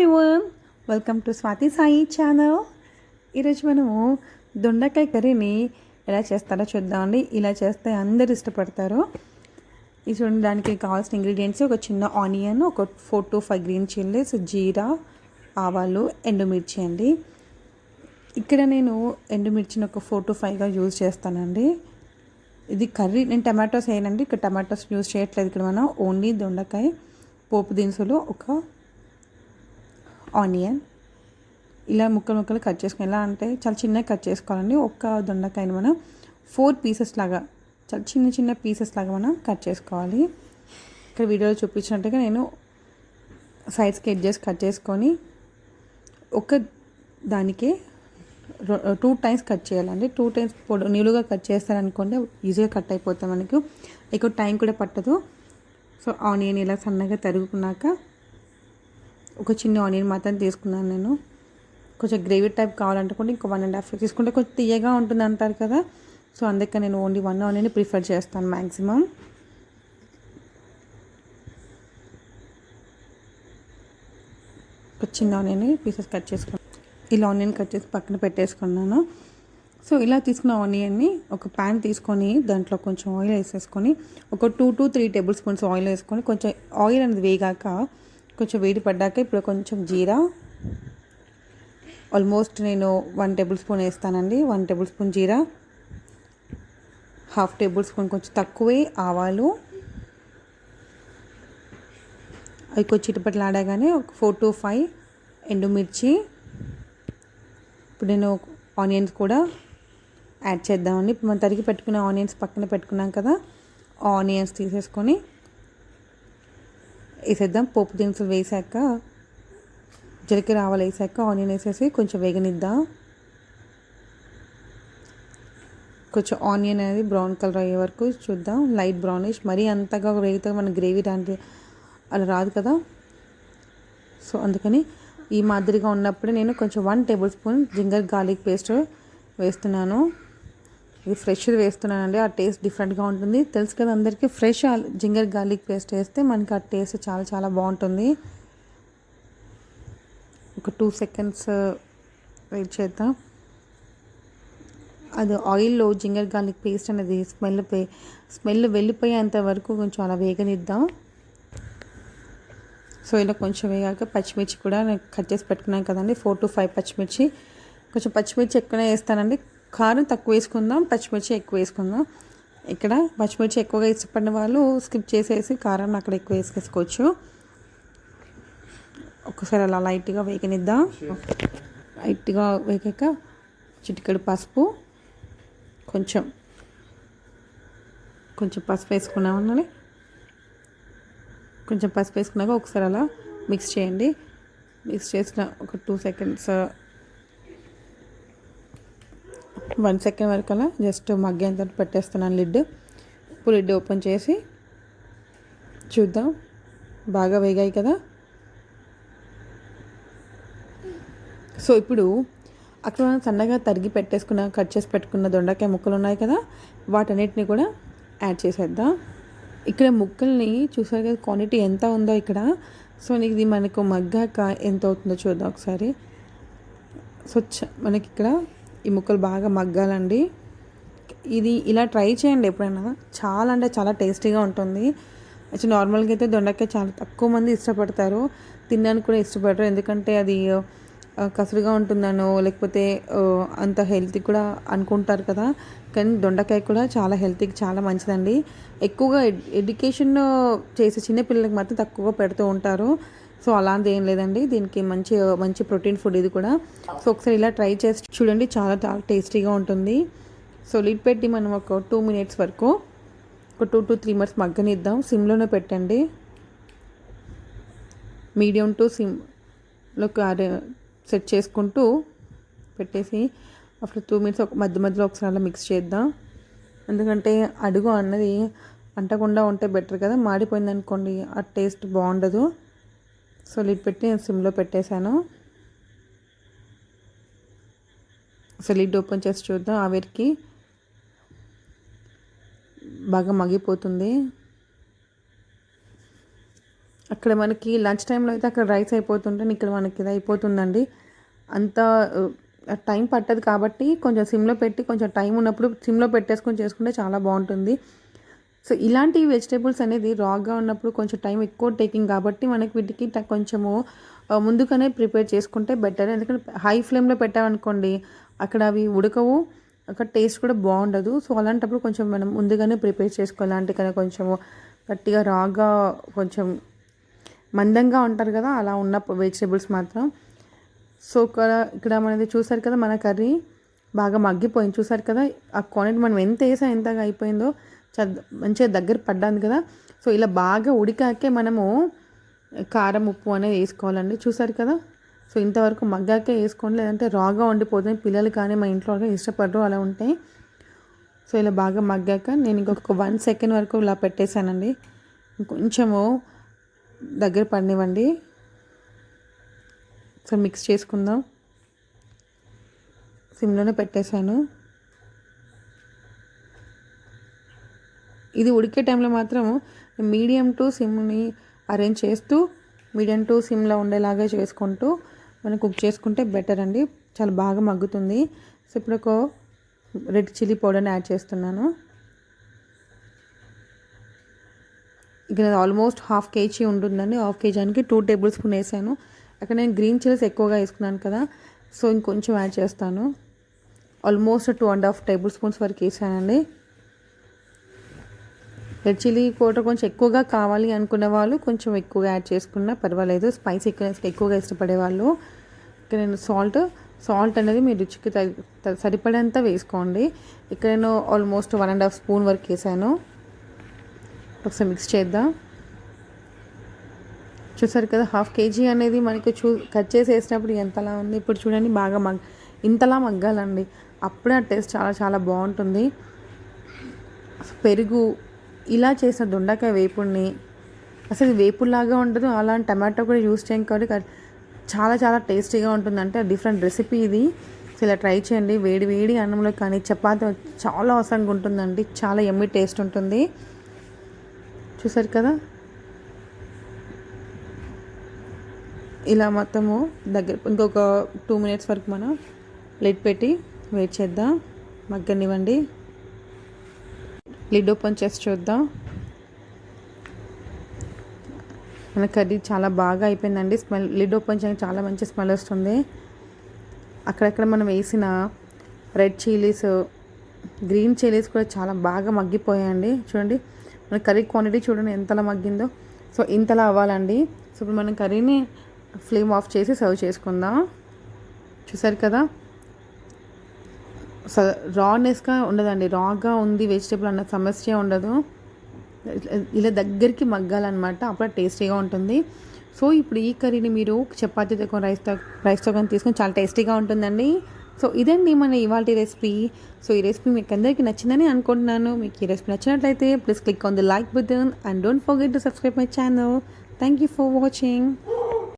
Everyone welcome to Swathi Sai channel ఈరోజు మనము దొండకాయ కర్రీని ఎలా చేస్తారో చూద్దామండి ఇలా చేస్తే అందరు ఇష్టపడతారు. ఇది చూడండి దానికి కావాల్సిన ఇంగ్రీడియంట్స్ ఒక చిన్న ఆనియన్ ఒక four to five green chillies జీరా ఆవాలు ఎండుమిర్చి అండి. ఇక్కడ నేను ఎండుమిర్చిని ఒక ఫోర్ టు ఫైవ్గా యూజ్ చేస్తానండి. ఇది కర్రీ నేను టమాటోస్ వేయనండి. ఇక్కడ టమాటోస్ యూజ్ చేయట్లేదు. ఇక్కడ మనం ఓన్లీ దొండకాయ పోపు దినుసులు ఒక ఆనియన్. ఇలా ముక్కలు ముక్కలు కట్ చేసుకుని ఎలా అంటే చాలా చిన్నగా కట్ చేసుకోవాలండి. ఒక్క దొండకాయని మనం ఫోర్ పీసెస్ లాగా చాలా చిన్న చిన్న పీసెస్ లాగా మనం కట్ చేసుకోవాలి. ఇక్కడ వీడియోలో చూపించినట్టుగా నేను సైడ్స్కి ఎడ్జెస్ కట్ చేసుకొని ఒక దానికే టూ టైమ్స్ కట్ చేయాలండి. టూ టైమ్స్ పొడు నిలువుగా కట్ చేస్తారనుకోండి ఈజీగా కట్ అయిపోతాయి మనకు. ఎక్కువ టైం కూడా పట్టదు. సో ఆనియన్ ఇలా సన్నగా తరుగుకున్నాక ఒక చిన్న ఆనియన్ మాత్రం తీసుకున్నాను నేను. కొంచెం గ్రేవీ టైప్ కావాలనుకుంటే ఇంకో వన్ అండ్ హాఫ్ తీసుకుంటే కొంచెం తీయగా ఉంటుంది అంటారు కదా. సో అందుకే నేను ఓన్లీ వన్ ఆనియన్ ప్రిఫర్ చేస్తాను మ్యాక్సిమం ఒక చిన్న ఆనియన్ పీసెస్ కట్ చేసుకున్నాను ఇలా ఆనియన్ కట్ చేసి పక్కన పెట్టేసుకున్నాను. సో ఇలా తీసుకున్న ఆనియన్ని ఒక ప్యాన్ తీసుకొని దాంట్లో కొంచెం ఆయిల్ వేసేసుకొని ఒక two to three tablespoons oil వేసుకొని కొంచెం ఆయిల్ అనేది వేగాక కొంచెం వేడి పడ్డాక ఇప్పుడు కొంచెం జీరా. ఆల్మోస్ట్ నేను వన్ టేబుల్ స్పూన్ వేస్తానండి. వన్ టేబుల్ స్పూన్ జీరా. హాఫ్ టేబుల్ స్పూన్ కొంచెం తక్కువే ఆవాలు. అవి కొంచెం చిటపట్లు ఆడగానే ఒక ఫోర్ టు ఫైవ్ ఎండుమిర్చి. ఇప్పుడు నేను ఆనియన్స్ కూడా యాడ్ చేద్దామండి. ఇప్పుడు మనం తరిగి పెట్టుకున్న ఆనియన్స్ పక్కన పెట్టుకున్నాం కదా ఆనియన్స్ తీసేసుకొని వేసేద్దాం. పోపు దినుసులు వేసాక జీలకర్ర ఆవాలు వేసాక ఆనియన్ వేసేసి కొంచెం వేగనిద్దాం. కొంచెం ఆనియన్ అనేది బ్రౌన్ కలర్ అయ్యే వరకు చూద్దాం. Light brownish. మరీ అంతగా వేగితే. మన గ్రేవీ దాంట్లో అలా రాదు కదా. సో అందుకని ఈ మాదిరిగా ఉన్నప్పుడు నేను కొంచెం one tablespoon ginger garlic paste వేస్తున్నాను. ఇది ఫ్రెష్ వేస్తున్నానండి. ఆ టేస్ట్ డిఫరెంట్గా ఉంటుంది. తెలుసు కదా అందరికీ ఫ్రెష్ జింగర్ గార్లిక్ పేస్ట్ వేస్తే మనకి ఆ టేస్ట్ చాలా చాలా బాగుంటుంది. ఒక టూ సెకండ్స్ వెయిట్ చేద్దాం. అది ఆయిల్లో జింగర్ గార్లిక్ పేస్ట్ అనేది స్మెల్ పే స్మెల్ వెళ్ళిపోయేంత వరకు కొంచెం అలా వేగనిద్దాం. సో ఇలా కొంచెం వేగాక పచ్చిమిర్చి కూడా నేను కట్ చేసి పెట్టుకున్నాను కదండి. ఫోర్ టు ఫైవ్ పచ్చిమిర్చి. కొంచెం పచ్చిమిర్చి ఎక్కువనే వేస్తానండి. కారం తక్కువ వేసుకుందాం పచ్చిమిర్చి ఎక్కువ వేసుకుందాం. ఇక్కడ పచ్చిమిర్చి ఎక్కువగా ఇష్టపడిన వాళ్ళు స్కిప్ చేసేసి కారం అక్కడ ఎక్కువ వేసేసుకోవచ్చు ఒకసారి అలా లైట్గా వేగనిద్దాం. లైట్గా వేగాక చిటికెడు పసుపు కొంచెం కొంచెం పసుపు వేసుకున్నామని కొంచెం పసుపు వేసుకున్నాక ఒకసారి అలా మిక్స్ చేయండి. మిక్స్ చేసిన ఒక టూ సెకండ్స్ వన్ సెకండ్ వరకు అలా జస్ట్ మగ్గేంత పెట్టేస్తున్నాను లిడ్. ఇప్పుడు లిడ్ ఓపెన్ చేసి చూద్దాం. బాగా వేగాయి కదా. సో ఇప్పుడు అక్కడ మనం సన్నగా తరిగి పెట్టేసుకున్న కట్ చేసి పెట్టుకున్న దొండకాయ ముక్కలు ఉన్నాయి కదా. వాటన్నిటిని కూడా యాడ్ చేసేద్దాం. ఇక్కడ ముక్కల్ని చూసారు కదా క్వాంటిటీ ఎంత ఉందో ఇక్కడ. సో ఇది మనకు మగ్గాక ఎంత అవుతుందో చూద్దాం ఒకసారి. సో మనకి ఇక్కడ ఈ ముక్కలు బాగా మగ్గాలండి. ఇది ఇలా ట్రై చేయండి ఎప్పుడైనా. చాలా అంటే చాలా టేస్టీగా ఉంటుంది. యాక్చువల్ నార్మల్గా అయితే దొండకాయ చాలా తక్కువ మంది ఇష్టపడతారు. తినడానికి కూడా ఇష్టపడరు. ఎందుకంటే అది కసురుగా ఉంటుందనో లేకపోతే అంత హెల్తీ కూడా అనుకుంటారు కదా. కానీ దొండకాయ కూడా చాలా హెల్తీకి చాలా మంచిదండి. ఎక్కువగా ఎడ్యుకేషన్ చేసే చిన్నపిల్లలకి మాత్రం తక్కువగా పెడుతూ ఉంటారు. సో అలాంటి ఏం లేదండి. దీనికి మంచి మంచి ప్రోటీన్ ఫుడ్ ఇది కూడా. సో ఒకసారి ఇలా ట్రై చేసి చూడండి. చాలా చాలా టేస్టీగా ఉంటుంది. సో లిడ్ పెట్టి మనం ఒక టూ మినిట్స్ వరకు ఒక టూ టు త్రీ మినిట్స్ మగ్గనిద్దాం. సిమ్లోనే పెట్టండి. మీడియం టు సిమ్లో సెట్ చేసుకుంటూ పెట్టేసి ఆఫ్టర్ టూ మినిట్స్ ఒక మధ్య మధ్యలో ఒకసారి అలా మిక్స్ చేద్దాం. ఎందుకంటే అడుగు అన్నది అంటకుండా ఉంటే బెటర్ కదా. మాడిపోయింది అనుకోండి ఆ టేస్ట్ బాగుండదు. సో లిడ్ పెట్టి నేను సిమ్లో పెట్టేశాను. సో లిడ్ ఓపెన్ చేసి చూద్దాం. ఆవిరికి బాగా మగ్గిపోతుంది. అక్కడ మనకి లంచ్ టైంలో అయితే అక్కడ రైస్ అయిపోతుంటే ఇక్కడ మనకి ఇది అయిపోతుందండి. అంత టైం పట్టదు కాబట్టి కొంచెం సిమ్లో పెట్టి కొంచెం టైం ఉన్నప్పుడు సిమ్లో పెట్టేసుకొని చేసుకుంటే చాలా బాగుంటుంది. సో ఇలాంటి వెజిటేబుల్స్ అనేది రాగా ఉన్నప్పుడు కొంచెం టైం ఎక్కువ టేకింగ్ కాబట్టి మనకి వీటికి కొంచెము ముందుగానే ప్రిపేర్ చేసుకుంటే బెటర్ ఎందుకంటే హై ఫ్లేమ్లో పెట్టామనుకోండి అక్కడ అవి ఉడకవు అక్కడ టేస్ట్ కూడా బాగుండదు. సో అలాంటప్పుడు కొంచెం మనం ముందుగానే ప్రిపేర్ చేసుకోవాలి. అలాంటి కదా కొంచెము గట్టిగా రాగా కొంచెం మందంగా ఉంటారు కదా అలా ఉన్న వెజిటేబుల్స్ మాత్రం. సో ఇక్కడ ఇక్కడ మనది చూసారు కదా మన కర్రీ బాగా మగ్గిపోయింది. చూసారు కదా ఆ క్వాంటిటీ మనం ఎంత వేసా ఎంతగా అయిపోయిందో మంచిగా దగ్గర పడ్డాను కదా. సో ఇలా బాగా ఉడికాకే మనము కారం ఉప్పు అనేది వేసుకోవాలండి. చూసారు కదా? సో ఇంతవరకు మగ్గాకే వేసుకోండి. లేదంటే రాగా వండిపోతుంది పిల్లలు కానీ మా ఇంట్లో ఇష్టపడరు అలా ఉంటాయి. సో ఇలా బాగా మగ్గాక నేను ఇంకొక వన్ సెకండ్ వరకు ఇలా పెట్టేశానండి. కొంచెము దగ్గర పడినివ్వండి. సో మిక్స్ చేసుకుందాం. సిమ్లోనే పెట్టేశాను. ఇది ఉడికే టైంలో మాత్రం మీడియం టు సిమ్ని అరేంజ్ చేస్తూ మీడియం టు సిమ్లో ఉండేలాగా చేసుకుంటూ మనం కుక్ చేసుకుంటే బెటర్ అండి. చాలా బాగా మగ్గుతుంది. సో ఇప్పుడు ఒక రెడ్ చిల్లీ పౌడర్ని యాడ్ చేస్తున్నాను. ఇక్కడ ఆల్మోస్ట్ హాఫ్ కేజీ ఉంటుందండి. హాఫ్ కేజీకి టూ టేబుల్ స్పూన్ వేసాను. అక్కడ నేను గ్రీన్ చిల్లీస్ ఎక్కువగా వేసుకున్నాను కదా. సో ఇంకొంచెం యాడ్ చేస్తాను. Almost two and half tablespoons వరకు వేసానండి. రెడ్ చిల్లీ పౌడర్ కొంచెం ఎక్కువగా కావాలి అనుకున్న వాళ్ళు కొంచెం ఎక్కువగా యాడ్ చేసుకున్నా పర్వాలేదు. స్పైస్ ఎక్కువ ఎక్కువగా ఇష్టపడే వాళ్ళు. ఇక్కడ నేను సాల్ట్ సాల్ట్ అనేది మీ రుచికి సరిపడేంత వేసుకోండి. ఇక్కడ నేను almost one and half spoon వరకు వేసాను. ఒకసారి మిక్స్ చేద్దాం. చూసారు కదా హాఫ్ కేజీ అనేది మనకి చూ కట్ చేసి వేసినప్పుడు ఎంతలా ఉంది. ఇప్పుడు చూడండి బాగా మగ్ ఇంతలా మగ్గాలండి. అప్పుడే ఆ టేస్ట్ చాలా చాలా బాగుంటుంది. పెరుగు ఇలా చేసిన దొండకాయ వేపుడిని అసలు ఇది ఉండదు. అలాంటి టమాటో కూడా యూస్ చేయం కాబట్టి చాలా చాలా టేస్టీగా ఉంటుందంటే డిఫరెంట్ రెసిపీ ఇది. ఇలా ట్రై చేయండి. వేడి వేడి అన్నంలో కానీ చపాతి చాలా అవసరంగా ఉంటుందండి. చాలా ఎమ్మి టేస్ట్ ఉంటుంది. చూసారు కదా? ఇలా మొత్తము దగ్గర ఇంకొక టూ మినిట్స్ వరకు మనం లిడ్ పెట్టి వెయిట్ చేద్దాం. మగ్గనివ్వండి. లిడ్ ఓపెన్ చేసి చూద్దాం. మన కర్రీ చాలా బాగా అయిపోయిందండి. స్మెల్ లిడ్ ఓపెన్ చేయడానికి చాలా మంచి స్మెల్ వస్తుంది. అక్కడక్కడ మనం వేసిన రెడ్ చిల్లీస్ గ్రీన్ చిల్లీస్ కూడా చాలా బాగా మగ్గిపోయాయండి. చూడండి మన కర్రీ క్వాంటిటీ చూడండి ఎంతలా మగ్గిందో. సో ఇంతలా అవ్వాలండి. సో ఇప్పుడు మనం కర్రీని ఫ్లేమ్ ఆఫ్ చేసి సర్వ్ చేసుకుందాం. చూసారు కదా? రానెస్గా ఉండదండి. రాగా ఉంది వెజిటేబుల్ అన్న సమస్య ఉండదు. ఇలా దగ్గరికి మగ్గాలన్నమాట. అప్పుడు టేస్టీగా ఉంటుంది. సో ఇప్పుడు ఈ కర్రీని మీరు చపాతీతో రైస్ రైస్తో కానీ తీసుకొని చాలా టేస్టీగా ఉంటుందండి. సో ఇదండి మన ఇవాళ రెసిపీ. సో ఈ రెసిపీ మీకు అందరికీ నచ్చిందని అనుకుంటున్నాను. మీకు ఈ రెసిపీ నచ్చినట్లయితే please click on the like button and don't forget to subscribe my channel thank you for watching